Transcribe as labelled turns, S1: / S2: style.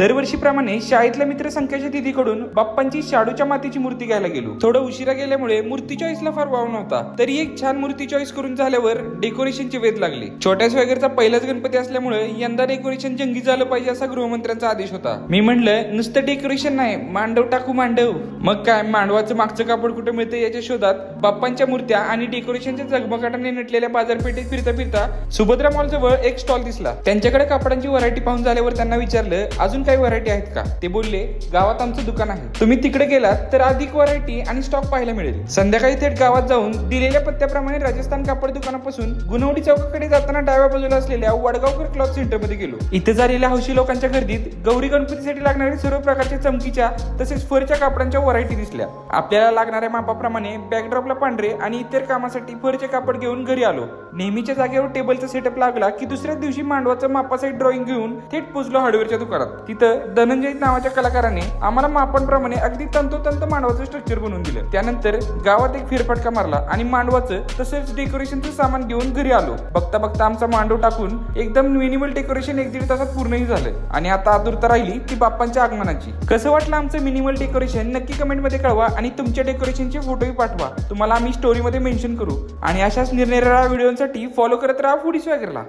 S1: दरवर्षीप्रमाणे शाळेतल्या मित्र संख्याच्या दिदीकडून बाप्पांची शाडूच्या मातीची मूर्ती घ्यायला गेलो. थोडं उशिरा गेल्यामुळे मूर्ती चॉईसला फार वाव नव्हता. तरी एक छान मूर्ती चॉईस करून झाल्यावर डेकोरेशनचे वेध लागले. छोट्या स्वयगरचा पहिलाच गणपती असल्यामुळे यंदा डेकोरेशन जंगी झालं पाहिजे असा गृहमंत्र्यांचा आदेश होता. मी म्हणलं नुसतं डेकोरेशन नाही मांडव टाकू मांडव. मग काय मांडवाचं मागचं कापड कुठे मिळतं याच्या शोधात बाप्पांच्या मूर्त्या आणि डेकोरेशनच्या जगमगाटाने नटलेल्या बाजारपेठेत फिरता फिरता सुभद्रा मॉल जवळ एक स्टॉल दिसला. त्यांच्याकडे कापडांची व्हरायटी पाहून झाल्यावर त्यांना विचारलं अजून काही व्हरायटी आहेत का? ते बोलले गावात आमचं दुकान आहे. तुम्ही तिकडे गेलात तर अधिक व्हरायटी आणि स्टॉक पाहायला मिळेल. संध्याकाळी थेट गावात जाऊन दिलेल्या पत्त्याप्रमाणे राजस्थान कापड दुकानापासून गुणवडी चौकाकडे जाताना डाव्या बाजूला असलेल्या वडगावकर क्लॉथ सेंटरमध्ये गेलो. इथे झालेल्या हौशी लोकांच्या गर्दीत गौरी गणपतीसाठी लागणारे सर्व प्रकारच्या चमकीच्या तसेच फरच्या कापडांच्या व्हरायटी दिसल्या. आपल्याला लागणाऱ्या मापाप्रमाणे बॅकड्रॉपला पांढरे आणि इतर कामासाठी फरचे कापड घेऊन घरी आलो. नेहमीच्या जागेवर टेबलचा सेटअप लागला की दुसऱ्या दिवशी मांडवाचं मापासाठी ड्रॉइंग घेऊन थेट पोचलो हार्डवेअरच्या दुकानात. तिथं धनंजय नावाच्या कलाकाराने आम्हाला मापांप्रमाणे अगदी तंतोतंत मांडवाचं स्ट्रक्चर बनवून दिलं. त्यानंतर गावात एक फेरफटका मारला आणि मांडवाचं तसंच डेकोरेशनचं सामान घेऊन घरी आलो. बघता बघता आमचा मांडव टाकून एकदम मिनिमल डेकोरेशन एक दीड तासात पूर्णही झालं. आणि आता आतुरता राहिली ती बाप्पांच्या आगमनाची. कसं वाटलं आमचं मिनिमल डेकोरेशन नक्की कमेंटमध्ये कळवा आणि तुमच्या डेकोरेशनचे फोटोही पाठवा. तुम्हाला आम्ही स्टोरीमध्ये मेन्शन करू. आणि अशाच निरनिराळ्या व्हिडिओसाठी फॉलो करत राहा फूडी स्वॅगरला